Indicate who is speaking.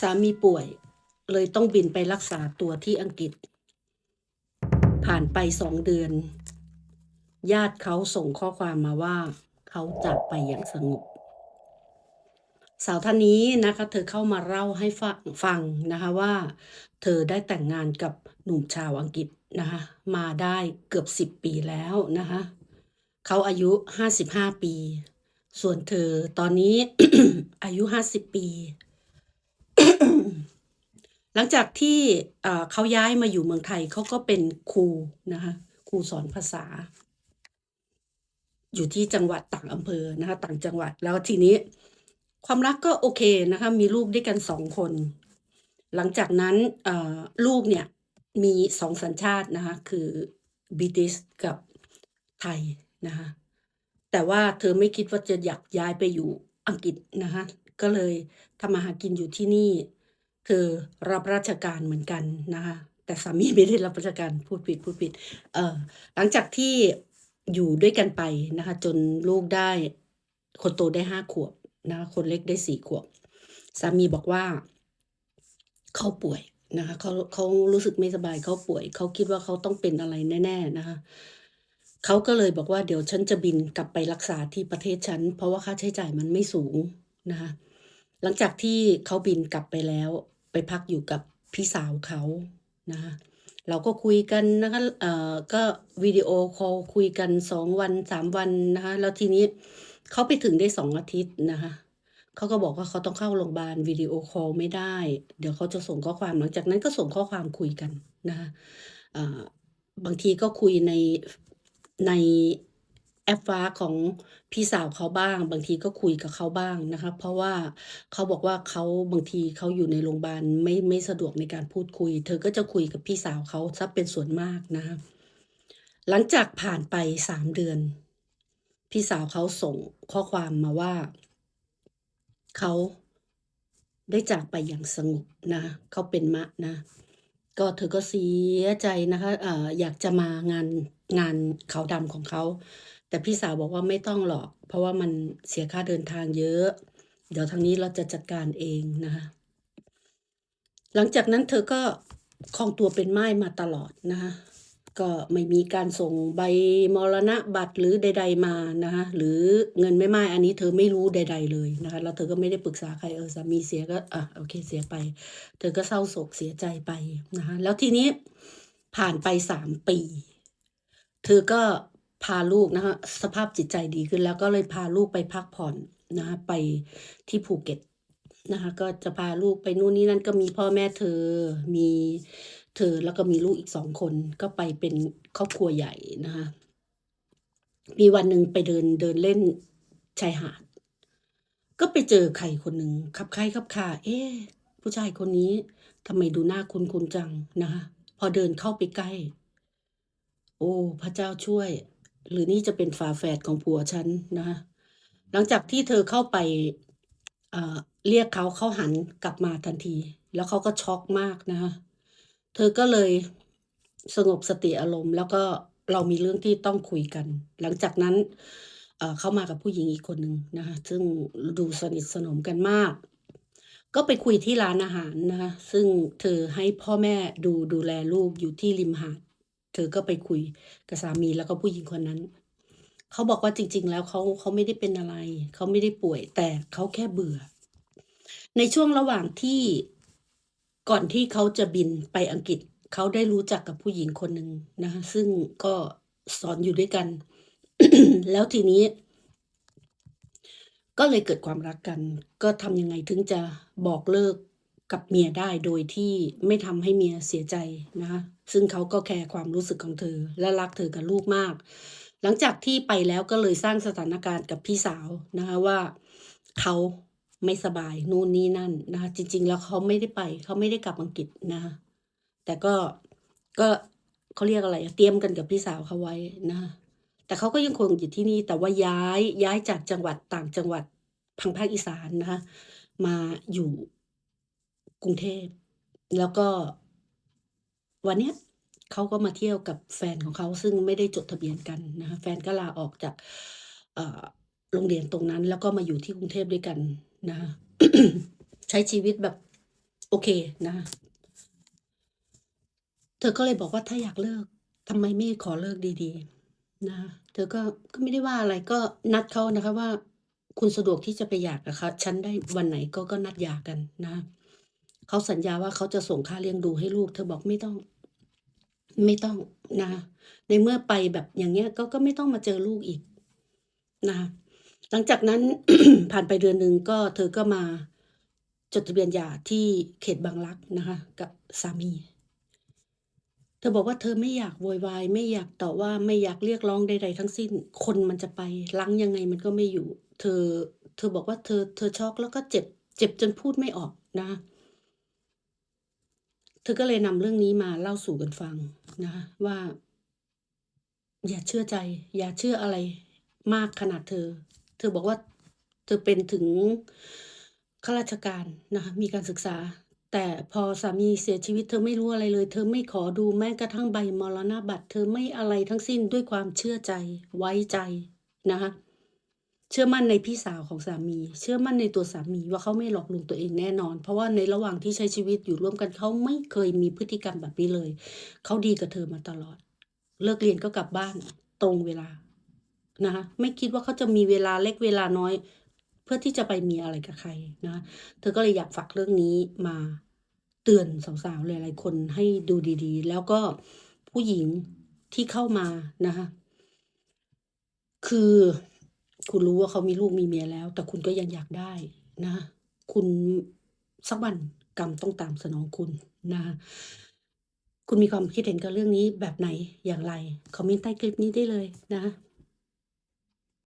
Speaker 1: สามีป่วย เลยต้องบินไปรักษาตัวที่อังกฤษ ผ่านไปสองเดือน ญาติเขาส่งข้อความมาว่า เขาจากไปอย่างสงบ สาวท่านนี้นะคะ เธอเข้ามาเล่าให้ฟังฟังนะคะว่า เธอได้แต่งงานกับหนุ่มชาวอังกฤษนะคะมาได้เกือบสิบปีแล้วนะคะเขาอายุห้าสิบห้าปี ส่วนเธอตอนนี้อายุห้าสิบปี หลังจากที่เขาย้ายมาอยู่เมืองไทยเขาก็เป็นครูนะคะครูสอนภาษา อยู่ที่จังหวัดต่างอำเภอนะคะต่างจังหวัดแล้วทีนี้ ความรักก็โอเคนะคะมีลูกด้วยกันสองคน หลังจากนั้นลูกเนี่ยมีสองสัญชาตินะคะคือบิติสกับไทยนะคะแต่ว่าเธอไม่คิดว่าจะอยากย้ายไปอยู่อังกฤษนะคะก็เลยทำมาหากินอยู่ที่นี่ เธอรับราชการเหมือนกันนะคะแต่สามีไม่ได้รับราชการพูดผิดพูดผิดเอ่อหลังจากที่อยู่ด้วยกันไปนะคะ จนลูกได้คนโตได้ห้าขวบนะคะคนเล็กได้สี่ขวบ สามีบอกว่าเขาป่วยนะคะเขาเขารู้สึกไม่สบายเขาป่วยเขาคิดว่าเขาต้องเป็นอะไรแน่ ๆนะคะเขาก็เลยบอกว่าเดี๋ยวฉันจะบินกลับไปรักษาที่ประเทศฉัน เพราะว่าค่าใช้จ่ายมันไม่สูงนะคะ หลังจากที่เขาบินกลับไปแล้ว ไปพักอยู่กับพี่สาวเขานะคะเราก็คุยกันนะคะเอ่อก็วิดีโอคอลคุยกันสองวันสามวันนะคะแล้วทีนี้เขาไปถึงได้สองอาทิตย์นะคะเขาก็บอกว่าเขาต้องเข้าโรงพยาบาลวิดีโอคอลไม่ได้ เดี๋ยวเขาจะส่งข้อความหลังจากนั้นก็ส่งข้อความคุยกันนะคะเอ่อบางทีก็คุยในใน แอปฟ้าของพี่สาวเขาบ้าง บางทีก็คุยกับเขาบ้างนะคะเพราะว่าเขาบอกว่าเขาบางทีเขาอยู่ในโรงพยาบาลไม่ไม่สะดวกในการพูดคุย เธอก็จะคุยกับพี่สาวเขาซะเป็นส่วนมากนะคะหลังจากผ่านไปสามเดือน พี่สาวเขาส่งข้อความมาว่าเขาได้จากไปอย่างสงบนะเขาเป็นมะนะ ก็เธอก็เสียใจนะคะออยากจะมางานงานเขาดำของเขา แต่พี่สาวบอกว่าไม่ต้องหรอก เพราะว่ามันเสียค่าเดินทางเยอะ เดี๋ยวทางนี้เราจะจัดการเองนะคะหลังจากนั้นเธอก็ครองตัวเป็นไม้มาตลอดนะคะก็ไม่มีการส่งใบมรณะบัตรหรือใด ๆมานะคะหรือเงินไม่ไม้อันนี้เธอไม่รู้ใด ๆ เลยนะคะแล้วเธอก็ไม่ได้ปรึกษาใครเออสามีเสียก็อะโอเคเสียไป เธอก็เศร้าโศกเสียใจไปนะคะแล้วทีนี้ผ่านไปสามปี เธอก็ พาลูกนะคะสภาพจิตใจดีขึ้นแล้วก็เลยพาลูกไปพักผ่อนนะคะไปที่ภูเก็ตนะคะก็จะพาลูกไปนู่นนี่นั่นก็มีพ่อแม่เธอมีเธอแล้วก็มีลูกอีกสองคนก็ไปเป็นครอบครัวใหญ่นะคะมีวันหนึ่งไปเดินเดินเล่นชายหาด ก็ไปเจอใครคนหนึ่งขับใครขับขาเอ๊ะผู้ชายคนนี้ทำไมดูหน้าคุ้นๆจังนะคะพอเดินเข้าไปใกล้ โอ้ พระเจ้าช่วย หรือนี่จะเป็นฝาแฝดของผัวฉันนะคะหลังจากที่เธอเข้าไปเเรียกเขาเขาหันกลับมาทันที แล้วเขาก็ช็อกมากนะคะเธอก็เลยสงบสติอารมณ์ แล้วก็เรามีเรื่องที่ต้องคุยกัน หลังจากนั้นเเข้ามากับผู้หญิงอีกคนหนึ่งนะคะซึ่งดูสนิทสนมกันมาก ก็ไปคุยที่ร้านอาหารนะคะซึ่งเธอให้พ่อแม่ดูดูแลลูกอยู่ที่ริมหาด ธอก็ไปคุยกับสามีแล้วก็ผู้หญิงคนนั้น เขาบอกว่าจริง ๆ แล้วเขาเขาไม่ได้เป็นอะไร เขาไม่ได้ป่วย แต่เขาแค่เบื่อ ในช่วงระหว่างที่ก่อนที่เขาจะบินไปอังกฤษ เขาได้รู้จักกับผู้หญิงคนหนึ่งนะคะซึ่งก็สอนอยู่ด้วยกัน แล้วทีนี้ ก็เลยเกิดความรักกัน ก็ทำยังไงถึงจะบอกเลิก กับเมียได้โดยที่ไม่ทำให้เมียเสียใจนะคะซึ่งเขาก็แคร์ความรู้สึกของเธอ และรักเธอกับลูกมาก หลังจากที่ไปแล้วก็เลยสร้างสถานการณ์กับพี่สาวนะคะว่าเขาไม่สบายนู่นนี่นั่นนะคะจริง ๆ แล้วเขาไม่ได้ไปเขาไม่ได้กลับอังกฤษนะคะแต่ก็ก็เขาเรียกอะไรเตรียมกันกับพี่สาวเขาไว้นะคะแต่เขาก็ยังคงอยู่ที่นี่แต่ว่าย้ายย้ายจากจังหวัดต่างจังหวัดทางภาคอีสานนะคะมาอยู่ กรุงเทพ แล้วก็วันเนี้ยเขาก็มาเที่ยวกับแฟนของเขาซึ่งไม่ได้จดทะเบียนกันนะคะแฟนก็ลาออกจากโรงเรียนตรงนั้น แล้วก็มาอยู่ที่กรุงเทพด้วยกันนะะใช้ชีวิตแบบโอเคนะ เธอก็เลยบอกว่าถ้าอยากเลิกทำไมไม่ขอเลิกดีๆ นะ เธอก็ก็ไม่ได้ว่าอะไรก็นัดเขานะคะว่า คุณสะดวกที่จะไปหย่ากับเขาฉันได้วันไหนก็ก็นัดหย่ากันนะ เขาสัญญาว่าเขาจะส่งค่าเลี้ยงดูให้ลูก เธอบอกไม่ต้อง ไม่ต้องนะ ในเมื่อไปแบบอย่างเงี้ยก็ก็ไม่ต้องมาเจอลูกอีกนะหลังจากนั้นผ่านไปเดือนหนึ่งก็เธอก็มาจดทะเบียนหย่าที่เขตบางรักนะคะ กับสามี เธอบอกว่าเธอไม่อยากโวยวายไม่อยากต่อว่าไม่อยากเรียกร้องใดๆทั้งสิ้น คนมันจะไปลังยังไงมันก็ไม่อยู่ เธอ เธอบอกว่าเธอ เธอช็อกแล้วก็เจ็บ เจ็บจนพูดไม่ออกนะ เธอก็เลยนำเรื่องนี้มาเล่าสู่กันฟังนะคะว่า อย่าเชื่อใจ อย่าเชื่ออะไรมากขนาดเธอ เธอบอกว่า เธอเป็นถึงข้าราชการนะคะมีการศึกษา แต่พอสามีเสียชีวิต เธอไม่รู้อะไรเลย เธอไม่ขอดูแม้กระทั่งใบมรณบัตร เธอไม่อะไรทั้งสิ้นด้วยความเชื่อใจไว้ใจนะคะ เชื่อมั่นในพี่สาวของสามี เชื่อมั่นในตัวสามีว่าเขาไม่หลอกลวงตัวเองแน่นอน เพราะว่าในระหว่างที่ใช้ชีวิตอยู่ร่วมกันเขาไม่เคยมีพฤติกรรมแบบนี้เลย เขาดีกับเธอมาตลอด เลิกเรียนก็กลับบ้านตรงเวลานะคะไม่คิดว่าเขาจะมีเวลาเล็กเวลาน้อย เพื่อที่จะไปมีอะไรกับใครนะเธอก็เลยอยากฝากเรื่องนี้มาเตือนสาวๆหลายๆคนให้ดูดีๆ แล้วก็ผู้หญิงที่เข้ามานะคะคือ คุณรู้ว่าเขามีลูกมีเมียแล้ว แต่คุณก็ยังอยากได้นะ คุณสักวันกรรมต้องตามสนองคุณนะคุณมีความคิดเห็นกับเรื่องนี้แบบไหนอย่างไร คอมเมนต์ใต้คลิปนี้ได้เลยนะ